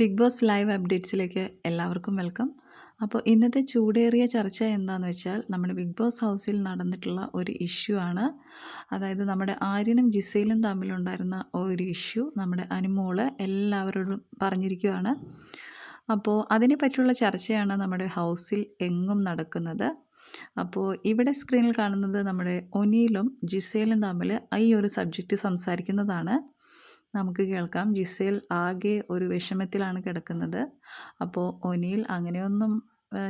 Big boss live അപ്ഡേറ്റ്സിലേക്ക് എല്ലാവർക്കും welcome. അപ്പോൾ ഇന്നത്തെ ചൂടേറിയ ചർച്ച എന്താണെന്ന് വെച്ചാൽ നമ്മുടെ ബിഗ് ബോസ് ഹൗസിൽ നടന്നിട്ടുള്ള ഒരു ഇഷ്യൂ ആണ്. അതായത് നമ്മുടെ ആര്യനും ജിസയിലും തമ്മിലുണ്ടായിരുന്ന ഒരു ഇഷ്യൂ നമ്മുടെ അനുമോൾ എല്ലാവരോടും പറഞ്ഞിരിക്കുകയാണ് അപ്പോൾ അതിനെ പറ്റിയുള്ള ചർച്ചയാണ് നമ്മുടെ ഹൗസിൽ എങ്ങും നടക്കുന്നത്. അപ്പോൾ ഇവിടെ സ്ക്രീനിൽ കാണുന്നത് നമ്മുടെ ഒനിയിലും ജിസയിലും തമ്മിൽ ഈ ഒരു സബ്ജക്റ്റ് സംസാരിക്കുന്നതാണ്. നമുക്ക് കേൾക്കാം. ജിസേൽ ആകെ ഒരു വിഷമത്തിലാണ് കിടക്കുന്നത്. അപ്പോൾ ഒനിയിൽ അങ്ങനെയൊന്നും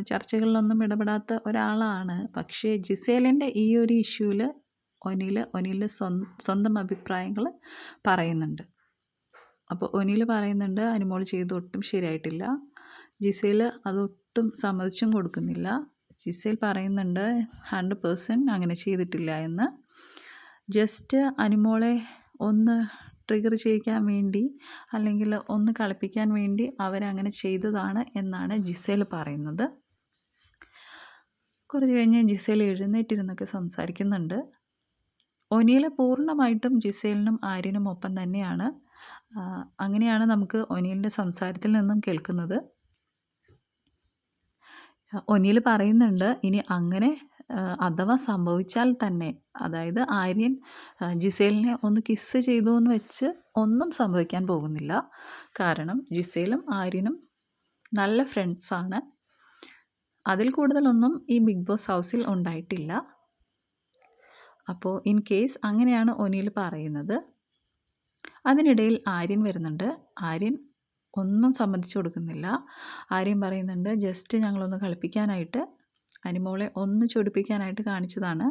ചർച്ചകളിലൊന്നും ഇടപെടാത്ത ഒരാളാണ്. പക്ഷേ ജിസേലിന്റെ ഈ ഒരു ഇഷ്യൂവിൽ ഒനിയിൽ ഒനിയിൽ സ്വന്തം അഭിപ്രായങ്ങൾ പറയുന്നുണ്ട്. അപ്പോൾ ഒനിയിൽ പറയുന്നുണ്ട് അനുമോൾ ചെയ്ത് ഒട്ടും ശരിയായിട്ടില്ല. ജിസേൽ അതൊട്ടും സമ്മതിച്ചും കൊടുക്കുന്നില്ല. ജിസേൽ പറയുന്നുണ്ട് ഹൺഡ്രഡ് പേഴ്സന്റ് അങ്ങനെ ചെയ്തിട്ടില്ല എന്ന്. ജസ്റ്റ് അനുമോളെ ഒന്ന് ട്രിഗർ ചെയ്യിക്കാൻ വേണ്ടി അല്ലെങ്കിൽ ഒന്ന് കളിപ്പിക്കാൻ വേണ്ടി അവരങ്ങനെ ചെയ്തതാണ് എന്നാണ് ജിസേൽ പറയുന്നത്. കുറച്ച് കഴിഞ്ഞ് ജിസേൽ എഴുന്നേറ്റിരുന്നൊക്കെ സംസാരിക്കുന്നുണ്ട്. ഒനിയിൽ പൂർണമായിട്ടും ജിസേലിനും ആര്യനും ഒപ്പം തന്നെയാണ്. അങ്ങനെയാണ് നമുക്ക് ഒനിയലിന്റെ സംസാരത്തിൽ നിന്നും കേൾക്കുന്നത്. ഒനിയിൽ പറയുന്നുണ്ട് ഇനി അങ്ങനെ അഥവാ സംഭവിച്ചാൽ തന്നെ അതായത് ആര്യൻ ജിസേലിനെ ഒന്ന് കിസ് ചെയ്തു എന്ന് വെച്ച് ഒന്നും സംഭവിക്കാൻ പോകുന്നില്ല. കാരണം ജിസേലും ആര്യനും നല്ല ഫ്രണ്ട്സാണ് അതിൽ കൂടുതലൊന്നും ഈ ബിഗ് ബോസ് ഹൗസിൽ ഉണ്ടായിട്ടില്ല. അപ്പോൾ ഇൻ കേസ് അങ്ങനെയാണ് ഒനിയിൽ പറയുന്നത്. അതിനിടയിൽ ആര്യൻ വരുന്നുണ്ട്. ആര്യൻ ഒന്നും സമ്മതിച്ചു കൊടുക്കുന്നില്ല. ആര്യൻ പറയുന്നുണ്ട് ജസ്റ്റ് ഞങ്ങളൊന്ന് കളിപ്പിക്കാനായിട്ട് അനിമോളെ ഒന്ന് ചൊടിപ്പിക്കാനായിട്ട് കാണിച്ചതാണ്.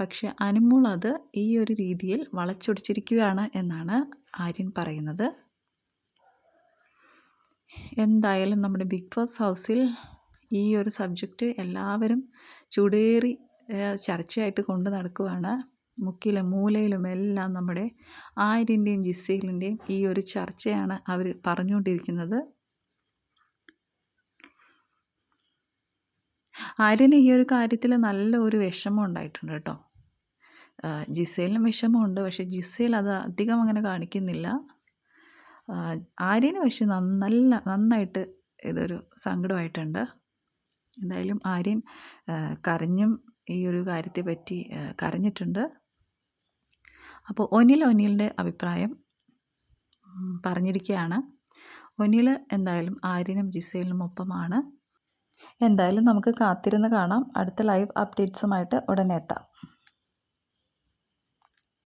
പക്ഷെ അനിമോൾ അത് ഈ ഒരു രീതിയിൽ വളച്ചൊടിച്ചിരിക്കുകയാണ് എന്നാണ് ആര്യൻ പറയുന്നത്. എന്തായാലും നമ്മുടെ ബിഗ് ബോസ് ഹൗസിൽ ഈ ഒരു സബ്ജക്റ്റ് എല്ലാവരും ചുടേറി ചർച്ചയായിട്ട് കൊണ്ടു നടക്കുകയാണ് മുക്കിലും മൂലയിലും എല്ലാം നമ്മുടെ ആര്യന്റെയും ജിസേലിന്റെയും ഈ ഒരു ചർച്ചയാണ് അവർ പറഞ്ഞുകൊണ്ടിരിക്കുന്നത്. ആര്യന് ഈ ഒരു കാര്യത്തിൽ നല്ല ഒരു വിഷമം ഉണ്ടായിട്ടുണ്ട് കേട്ടോ. ജിസയിലും വിഷമമുണ്ട്. പക്ഷേ ജിസേൽ അത് അധികം അങ്ങനെ കാണിക്കുന്നില്ല. ആര്യന് പക്ഷെ നല്ല നന്നായിട്ട് ഇതൊരു സങ്കടമായിട്ടുണ്ട്. എന്തായാലും ആര്യൻ കരഞ്ഞും ഈ ഒരു കാര്യത്തെ പറ്റി കരഞ്ഞിട്ടുണ്ട്. അപ്പോൾ ഒനിൽ ഒനിലിന്റെ അഭിപ്രായം പറഞ്ഞിരിക്കുകയാണ്. ഒനിൽ എന്തായാലും ആര്യനും ജിസേലിനും ഒപ്പമാണ്. എന്തായാലും നമുക്ക് കാത്തിരുന്ന് കാണാം. അടുത്ത ലൈവ് അപ്ഡേറ്റ്സുമായിട്ട് ഉടനെ എത്താം.